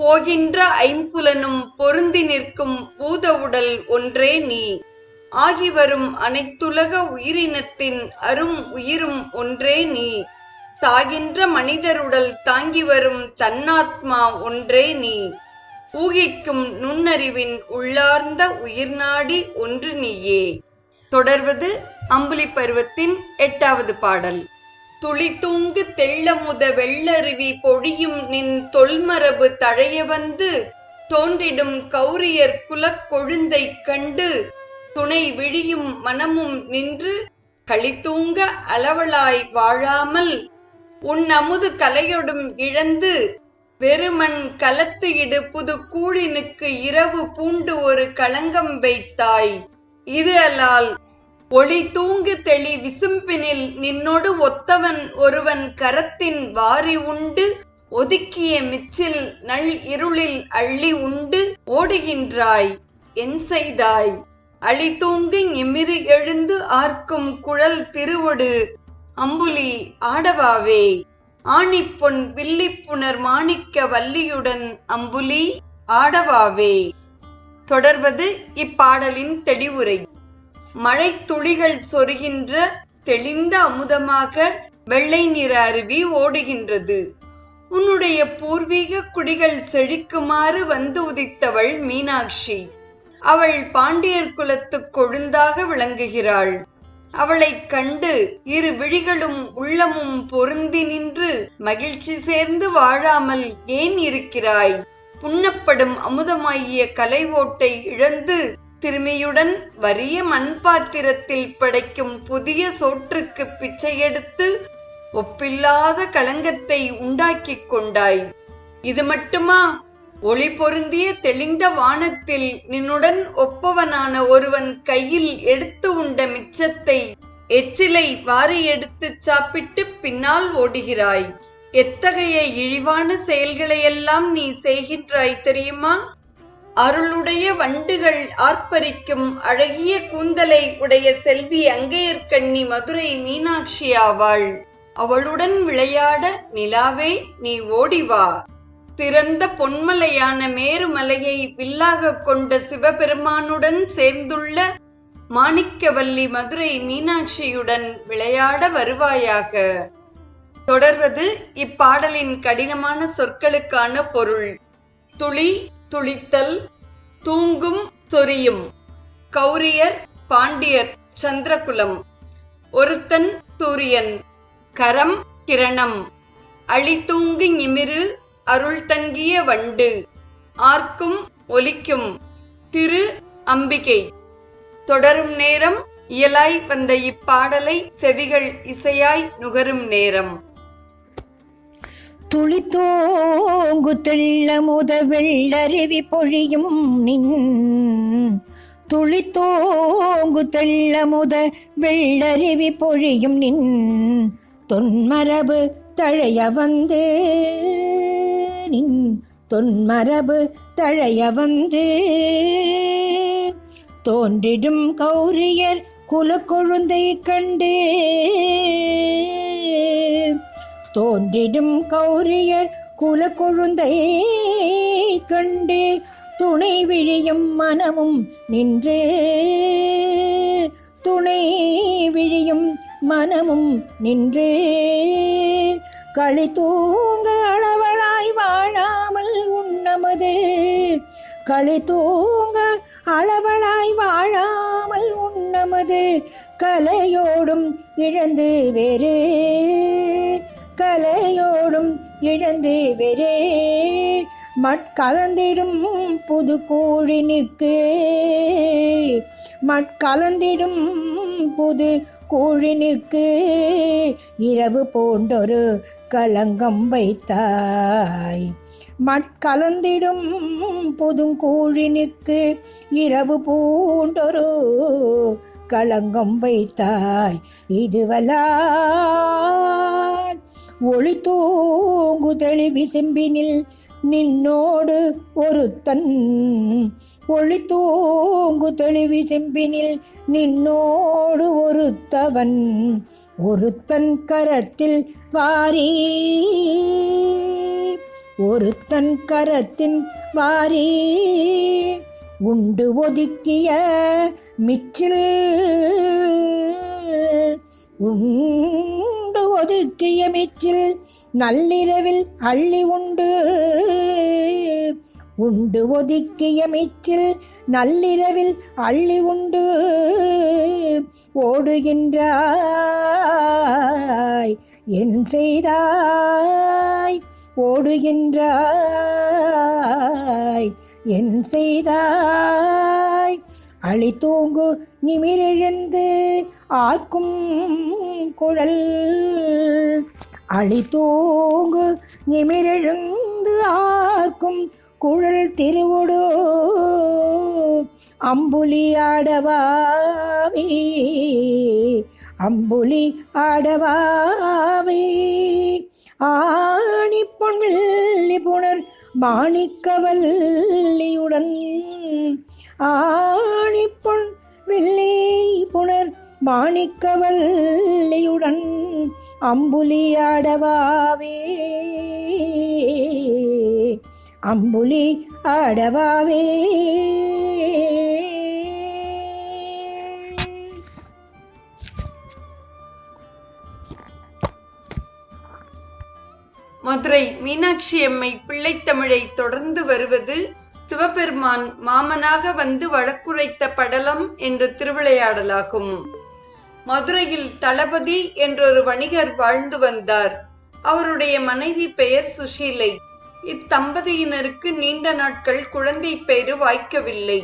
போகின்ற ஐம்புலனும் பொருந்தி நிற்கும் பூத உடல் ஒன்றே நீ. ஆகி வரும் அனைத்துலக உயிரினத்தின் அரும் உயிரும் ஒன்றே நீ. தாகின்ற மனிதருடல் தாங்கி வரும் தன்னாத்மா ஒன்றே நீ. ஊகிக்கும் நுண்ணறிவின் உள்ளார்ந்த உயிர்நாடி ஒன்று நீயே. தொடர்வது அம்புலி பருவத்தின் எட்டாவது பாடல். துளித்தூங்கு தெள்ளமுத வெள்ளருவி பொழியும் நின் தொல்மரபு தழைய வந்து தோன்றிடும் கௌரியர் குலக் கொழுந்தை கண்டு துணை விழியும் மனமும் நின்று களித்தூங்க அளவளாய் வாழாமல் உன் அமுது கலையொடும் இழந்து வெறுமண் கலத்து இடு புது கூழினுக்கு இரவு பூண்டு ஒரு களங்கம் வைத்தாய். இது அலால் ஒளி தூங்கு தெளி விசும்பினில் நின்னொடு ஒத்தவன் ஒருவன் கரத்தின் வாரி உண்டு. ஒதுக்கிய மிச்சில் நள் இருளில் அள்ளி உண்டு. ஓடுகின்றாய் என் செய்தாய். அழி தூங்கு நிமிரி எழுந்து ஆர்க்கும் குழல் திருவொடு. அம்புலி ஆடவாவே. ஆணிப்பொன் வில்லிப்புணர் மாணிக்க வல்லியுடன் அம்புலி ஆடவாவே. தொடர்வது இப்பாடலின் தெளிவுரை. மழை துளிகள் சொருகின்ற தெளிந்த அமுதமாக வெள்ளை நிற அருவி ஓடுகின்றது. உன்னுடைய பூர்வீக குடிகள் செழிக்குமாறு வந்து உதித்தவள் மீனாட்சி. அவள் பாண்டியர் குலத்து கொழுந்தாக விளங்குகிறாள். அவளைக் கண்டு இரு விழிகளும் உள்ளமும் பொருந்தி நின்று மகிழ்ச்சி சேர்ந்து வாழாமல் ஏன் இருக்கிறாய்? புண்ணப்படும் அமுதமாகிய கலை ஓட்டை இழந்து திருமியுடன் வறிய மண் பாத்திரத்தில் படைக்கும் புதிய சோற்றுக்கு பிச்சை எடுத்து ஒப்பில்லாத களங்கத்தை உண்டாக்கிக் கொண்டாய். இது மட்டுமா? ஒளி பொருந்திய தெளிந்த வானத்தில் நின்னுடன் ஒப்பவனான ஒருவன் கையில் எடுத்து உண்ட மிச்சத்தை எச்சிலை வாரி எடுத்துச் சாப்பிட்டு பின்னால் ஓடுகிறாய். எத்தகைய இழிவான செயல்களையெல்லாம் நீ செய்கின்றாய் தெரியுமா? அருளுடைய வண்டுகள் ஆர்ப்பரிக்கும் அழகிய கூந்தலை உடைய செல்வி அங்கையர்கண்ணி மதுரை மீனாட்சி ஆவாள். அவளுடன் விளையாட நிலாவே நீ ஓடி வா. திறந்த பொன்மலையான மேருமலையை வில்லாக கொண்ட சிவபெருமானுடன் சேர்ந்துள்ள மாணிக்கவல்லி மதுரை மீனாட்சியுடன் விளையாட வருவாயாக. தொடர்வது இப்பாடலின் கடினமான சொற்களுக்கான பொருள். துளி துளித்தல் தூங்கும் சொரியும். கௌரியர் பாண்டியர் சந்திரகுலம். ஒருத்தன் சூரியன். கரம் கிரணம். அழித்தூங்கு நிமிரு அருள் தங்கிய வண்டு. ஆர்க்கும் ஒலிக்கும். திரு அம்பிகை. தொடரும் நேரம் இயலாய் வந்த இப்பாடலை செவிகள் இசையாய் நுகரும் நேரம். துளித்தோங்கு தெள்ளமுத வெள்ளருவி பொழியும் நின். துளித்தோங்கு தெள்ளமுத வெள்ளருவி பொழியும் நின். தொன்மரபு தழைய வந்து நின். தொன்மரபு தழைய வந்து தோன்றிடும் கௌரியர் குலக்கொழுந்தை கண்டு தோன்றிடும் கௌரியர் குல கொழுந்தை கண்டு துணை விழியும் மனமும் நின்று துணை விழியும் மனமும் நின்று களி தூங்க அளவளாய் வாழாமல் உண்ணமது களி தூங்க அளவளாய் வாழாமல் உண்ணமது கலையோடும் இழந்து வேறு கலையோடும் இழந்து வெறே. மட்கலந்திடும் புது கூழினுக்கு. மட்கலந்திடும் புது கூழினுக்கு. இரவு போன்றொரு களங்கம் வைத்தாய். மட்கலந்திடும் புதுங்கூழினுக்கு. இரவு பூண்டொரு களங்கம் வைத்தாய். இதுவலால் ஒளி தூங்கு தெளிவி செம்பினில் நின்னோடு ஒருத்தன். ஒளி தூங்கு தெளிவி செம்பினில் நின்னோடு ஒருத்தவன். ஒருத்தன் கரத்தில் வாரி. ஒருத்தன் கரத்தின் வாரி. உண்டு ஒதுக்கிய மிச்சில் உண்டு ஒதுக்கிய மிச்சில் நள்ளிரவில் அள்ளி உண்டு. உண்டு ஒதுக்கிய மிச்சில் நள்ளிரவில் அள்ளி உண்டு. ஓடுகின்றாய் என் செய்தாய் ஓடுகின்றாய் என் செய்தாய். அழி நிமிரெழுந்து ஆர்க்கும் குழல். அழி நிமிரெழுந்து ஆர்க்கும் குழல் திருவுடோ. அம்புலி ஆடவாவே அம்புலி ஆடவாவே ஆணி பொன்வெள்ளி புனர் மாணிக்கவல்லியுடன் ஆணி வெள்ளி புணர் மாணிக்கவல்லியுடன் அம்புலியாடவாவே அம்புலி அடவாவே. மதுரை மீனாட்சி அம்மை பிள்ளைத்தமிழை தொடர்ந்து வருவது சிவபெருமான் மாமனாக வந்து வழக்குரைத்த படலம் என்ற திருவிளையாடலாகும். மதுரையில் தளபதி என்றொரு வணிகர் வாழ்ந்து வந்தார். அவருடைய மனைவி பெயர் சுஷீலை. இத்தம்பதியினருக்கு நீண்ட நாட்கள் குழந்தை பெயரு வாய்க்கவில்லை.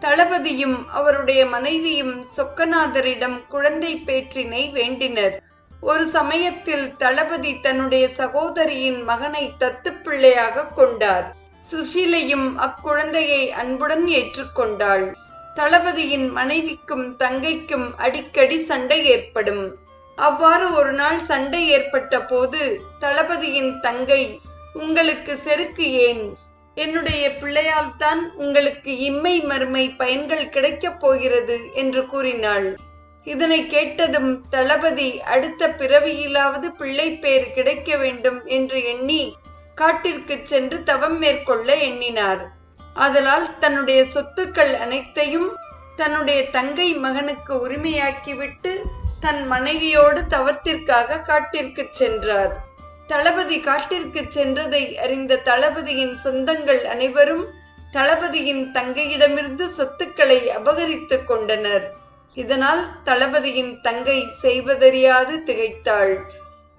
தளபதியும் அவருடைய மனைவியும் சொக்கநாதரிடம் குழந்தை பேற்றினை வேண்டினர். ஒரு சமயத்தில் தளபதி தன்னுடைய சகோதரியின் மகனை தத்துப் பிள்ளையாக கொண்டார். சுஷீலையும் அக்குழந்தையை அன்புடன் ஏற்றுக்கொண்டாள். தளபதியின் மனைவிக்கும் தங்கைக்கும் அடிக்கடி சண்டை ஏற்படும். அவ்வாறு ஒரு நாள் சண்டை ஏற்பட்ட போது தளபதியின் தங்கை உங்களுக்கு செருக்கு ஏன்? என்னுடைய பிள்ளையால் தான் உங்களுக்கு இம்மை மறுமை பயன்கள் கிடைக்கப் போகிறது என்று கூறினாள். இதனை கேட்டதும் தளபதி அடுத்த பிறவியிலாவது பிள்ளை பேர் கிடைக்க வேண்டும் என்று எண்ணி காட்டிற்கு சென்று தவம் மேற்கொள்ள எண்ணினார். அதனால் தன்னுடைய சொத்துக்கள் அனைத்தையும் தன்னுடைய தங்கை மகனுக்கு உரிமையாக்கிவிட்டு தன் மனைவியோடு தவத்திற்காக காட்டிற்கு சென்றார். தளபதி காட்டிற்கு சென்றதை அறிந்த தளபதியின் சொந்தங்கள் அனைவரும் தளபதியின் தங்கையிடமிருந்து சொத்துக்களை அபகரித்துக் கொண்டனர். இதனால் தளபதியின் தங்கை செய்வதறியாது திகைத்தாள்.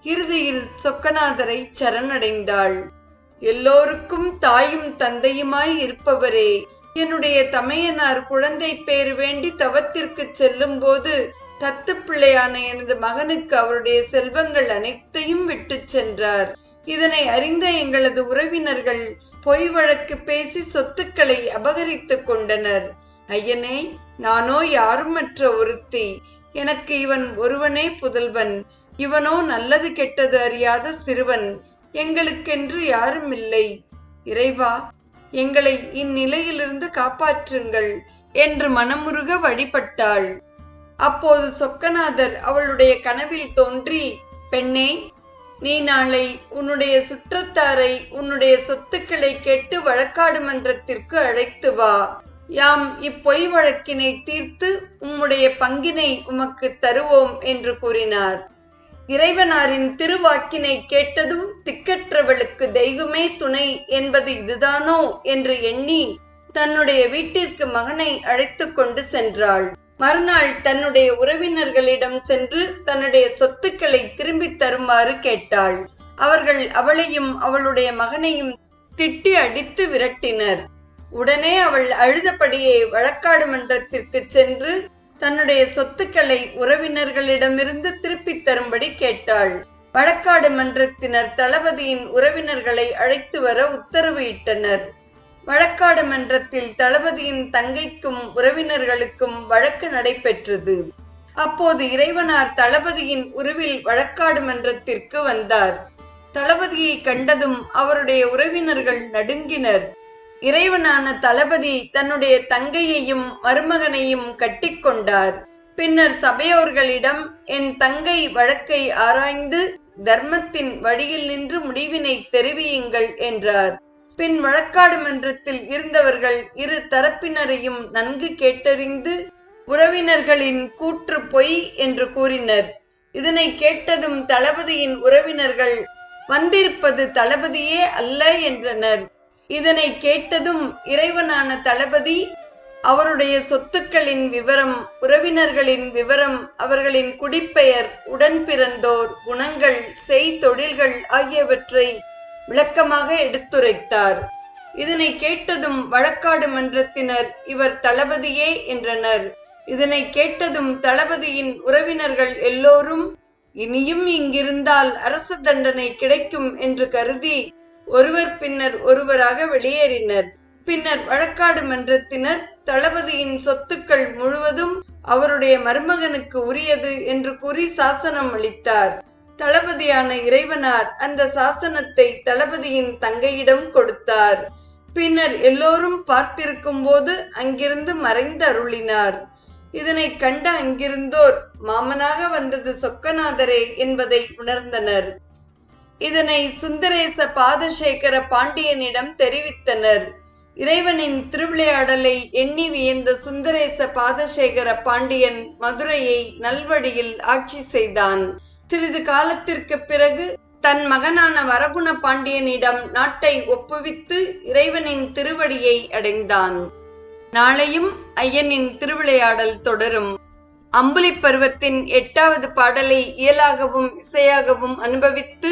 இறுதியில் சொக்கநாதரை சரணடைந்தாள். எல்லோருக்கும் தாயும் தந்தையுமாய் இருப்பவரே என்னுடைய தமையனார் குழந்தை பேர் வேண்டி தவத்திற்கு செல்லும் போது தத்து பிள்ளையான எனது மகனுக்கு அவருடைய செல்வங்கள் அனைத்தையும் விட்டு சென்றார். இதனை அறிந்த எங்களது உறவினர்கள் பொய் வழக்கு பேசி சொத்துக்களை அபகரித்துக் கொண்டனர். ஐயனே நானோ யாருமற்ற ஒருத்தி? எனக்கு இவன் ஒருவனே புதல்வன். இவனோ நல்லது கெட்டது அறியாத சிறுவன். எங்களுக்கென்று யாரும் இல்லை இறைவா எங்களை இந்நிலையிலிருந்து காப்பாற்றுங்கள் என்று மனமுருக வழிபட்டாள். அப்போது சொக்கநாதர் அவளுடைய கனவில் தோன்றி பெண்ணே நீ நாளை உன்னுடைய சுற்றத்தாரை உன்னுடைய சொத்துக்களை கேட்டு வழக்காடு மன்றத்திற்கு அழைத்து வா. யாம் இப்பொய் வழக்கினை தீர்த்து உம்முடைய பங்கினை உமக்கு தருவோம் என்று கூறினார். இறைவனாரின் திருவாக்கினை கேட்டதும் திக்கற்றவளுக்கு தெய்வமே துணை என்பது இதுதானோ என்று எண்ணி தன்னுடைய வீட்டிற்கு மகனை அழைத்து கொண்டு சென்றாள். மறுநாள் தன்னுடைய உறவினர்களிடம் சென்று தன்னுடைய சொத்துக்களை திரும்பித் தருமாறு கேட்டாள். அவர்கள் அவளையும் அவளுடைய மகனையும் திட்டி அடித்து விரட்டினர். உடனே அவள் அழுதபடியே வழக்காடு மன்றத்திற்கு சென்று தன்னுடைய சொத்துக்களை உறவினர்களிடமிருந்து திருப்பித் தரும்படி கேட்டாள். வழக்காடு மன்றத்தினர் தளபதியின் உறவினர்களை அழைத்து வர உத்தரவு இட்டனர். வழக்காடு மன்றத்தில் தளபதியின் தங்கைக்கும் உறவினர்களுக்கும் வழக்கு நடைபெற்றது. அப்போது இறைவனார் தளபதியின் உருவில் வழக்காடு மன்றத்திற்கு வந்தார். தளபதியை கண்டதும் அவருடைய உறவினர்கள் நடுங்கினர். இறைவனான தளபதி தன்னுடைய தங்கையையும் மருமகனையும் கட்டிக்கொண்டார் பின்னர் சபையோர்களிடம் என் தங்கை வழக்கை ஆராய்ந்து தர்மத்தின் வழியில் நின்று முடிவினை தெரிவியுங்கள் என்றார். பின் வழக்காடு மன்றத்தில் இருந்தவர்கள் இரு தரப்பினரையும் நன்கு கேட்டறிந்து உறவினர்களின் கூற்று பொய் என்று கூறினர். இதனை கேட்டதும் தளபதியின் உறவினர்கள் வந்திருப்பது தளபதியே அல்ல என்றனர். இதனை கேட்டதும் இறைவனான தளபதி அவருடைய சொத்துக்களின் விவரம் உறவினர்களின் விவரம் அவர்களின் குடிப்பெயர் உடன் பிறந்தோர் குணங்கள் செய்தொழில்கள் ஆகியவற்றை விளக்கமாக எடுத்துரைத்தார். இதனை கேட்டதும் வழக்காடு மன்றத்தினர் இவர் தளபதியே என்றனர். இதனை கேட்டதும் தளபதியின் உறவினர்கள் எல்லோரும் இனியும் இங்கிருந்தால் அரச தண்டனை கிடைக்கும் என்று கருதி ஒருவர் பின்னர் ஒருவராக வெளியேறினர். பின்னர் வழக்காடு மன்றத்தினர் தளபதியின் சொத்துக்கள் முழுவதும் அவருடைய மருமகனுக்கு உரியது என்று கூறி சாசனம் அளித்தார். தளபதியான இறைவனார் அந்த சாசனத்தை தளபதியின் தங்கையிடம் கொடுத்தார். பின்னர் எல்லோரும் பார்த்திருக்கும் போது அங்கிருந்து மறைந்து அருளினார். இதனை கண்ட அங்கிருந்தோர் மாமனாக வந்தது சொக்கநாதரே என்பதை உணர்ந்தனர். இதனை சுந்தரேச பாதசேகர பாண்டியனிடம் தெரிவித்தனர். இறைவனின் திருவிளையாடலை எண்ணி வியந்த சுந்தரேச பாதசேகர பாண்டியன் மதுரையை நல்வழியில் ஆட்சி செய்தான். சிறிது காலத்திற்கு பிறகு தன் மகனான வரகுண பாண்டியனிடம் நாட்டை ஒப்புவித்து இறைவனின் திருவடியை அடைந்தான். நாளையும் ஐயனின் திருவிளையாடல் தொடரும். அம்புலி பருவத்தின் எட்டாவது பாடலை இயலாகவும் இசையாகவும் அனுபவித்து